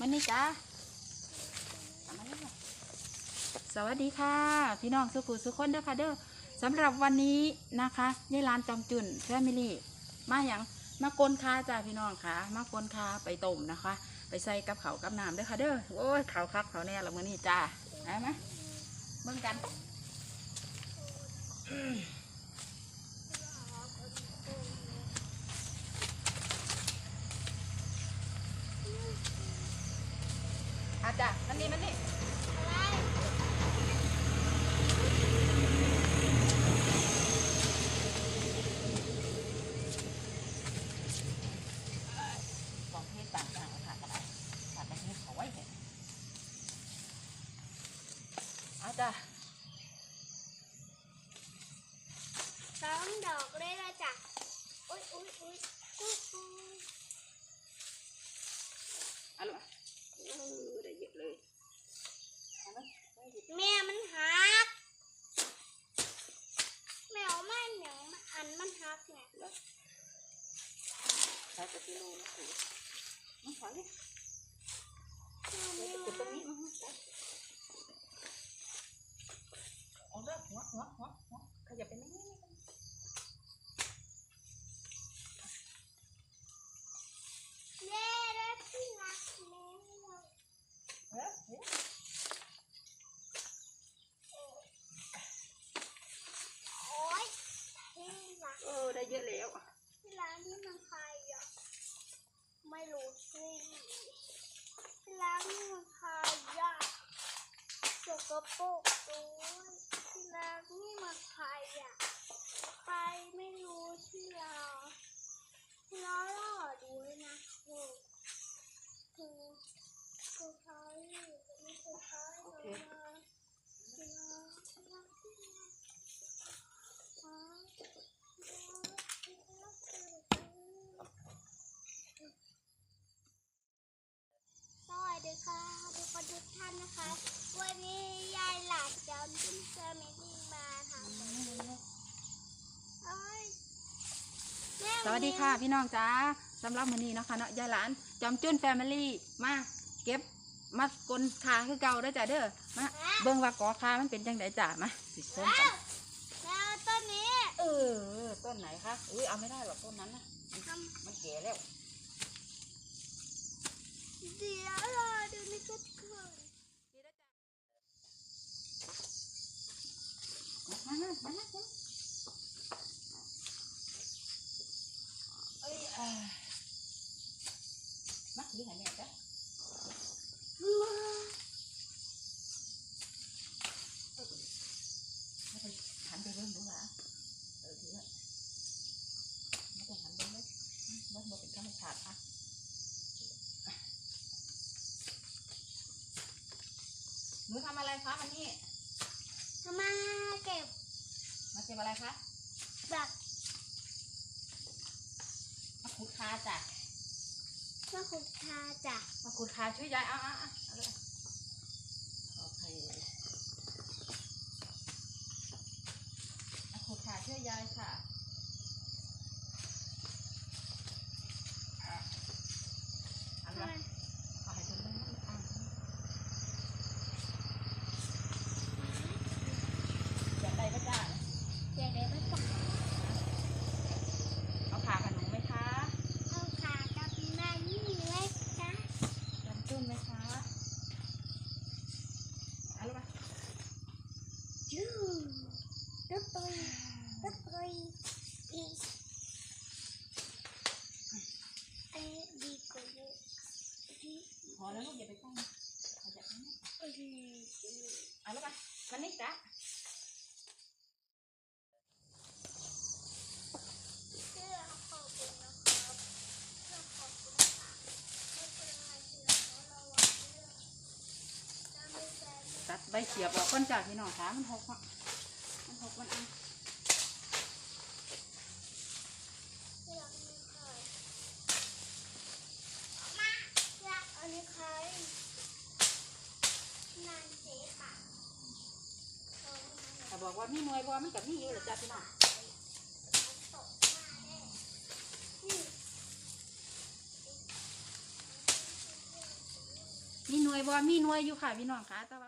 มันนี่จ้าสวัสดีค่ะ พี่น้องสุขุสุขคนเด้อค่ะเด้อสำหรับวันนี้นะคะยายร้านจอมจุนแฟมิลี่มาอย่างมากลคาจ้าพี่น้องค่ะ มากลคาไปต้มนะคะ ไปใส่กับเขากับน้ำเด้อค่ะเด้อโอ้ยเขาคักเขาแน่ละมื้อนี้จ้าได้ไหมเบิ่งกัน จ้ะมันนี่มันนี่ของเทศต่างๆค่ะกระดาษขาดไปที่เขาไว้เห็นอาจ้ะสองดอกเลยละจ้ะ อุ้ยอุ้ยอุ้ยอุ้ยอุ้ย เอาลูกเออได้เยอะเลยเอาละได้ดิ แม่มันหักแมวมันหยังอัน มันหักเนี่ย ใช้กระติโลนะถือมันถอยเลย แม่ เดี๋ยว นี่ จะกดตรง มัน นี้มาไปเอาเด้อหัวหัวหัวหัวขยับไปนิดนึง เย้ได้ที่รักแม่ เออเฮ้ย โอ้ยที่รัก เออได้เยอะแล้ว ที่รักนี่มันใครอะไม่รู้สิที่รักนี่มันใครอะ สกปรกด้วยที่รักนี่มันใครอะใครไม่รู้ที่รัก ล้อล่อด้วยนะคือคือคือเขาไม่คือเขาเลยนะคือเราสวัสดีค่ะทุกคนทุกท่านนะคะ วันนี้ยายหลานจอมจิ้มเจอเมดี้มาทำเอ้ยแม่ ส วัสดีค่ะพี่น้องจ้าสำหรับมื้อนี้เนาะคะเนาะยายหลานจอมจุนแฟมิลี่มาเก็บมากลคาคือเก่าเด้อจ้าเด้อมาเบิ่งว่ากอคามันเป็นจังไดจ้ามาสิส้มแล้กัวนแล้วต้นนี้เออต้นไหนคะอุ้ยเอาไม่ได้หรอกต้นนั้นนะมันทมันแก่แล้วำเดี๋ยวรอดูนี่ก็ก่อนมามามามา มาเอ้ยอ่ามาถือให้แม่จ้ะไม่ต้องหันไปเบิ่งดูหว่าเออถือไว้ไม่ต้องหันไปเลยมันบ่เป็นธรรมชาติอะหนูทำอะไรคะวันนี้ทำมาเก็บมาเก็บอะไรคะแบบ มาขุดคาจ้ะมะขุดคาจ้ะมาขุดคาช่วยยายเอาเอาเอาเอาเลยโอเคมาขุดคาช่วยยายค่ะอะเอา ทำ ละ ไม เอาให้เพิ่นเบิ่งเบิ่งอะอยากได้ก็จ้า เดี๋ยวเดี๋ยวไปก่อน เอาขากับหนูไหมคะ เอาขากับแม่นี่ไว้จ้ะ จำจุ้นไหมคะเอาลูกมา จูตุ๊บตุยตุ๊บตุยอีกเอ๊ะดีกว่าเยอะดี พอ แล้วลูกอย่าไปตั้งขยับนิดนึงเอ้เอาลูกมามันนี่จ้ะตัดใบเขียบออกก้อนจากพี่หน้องคะมันหกอะมันหกมันอัน ที่รักไม่เคยมาอยากอันนี้ใครนานเจ๊ปะเออ แต่บอก ว่ามีหน่วยบอมันกับมีอยู่หรอจ้ะพี่น้องตกมาแน่นี่มีหน่วยบ่มีหน่วยอยู่ค่ะพี่น้องค่ะแต่ว่า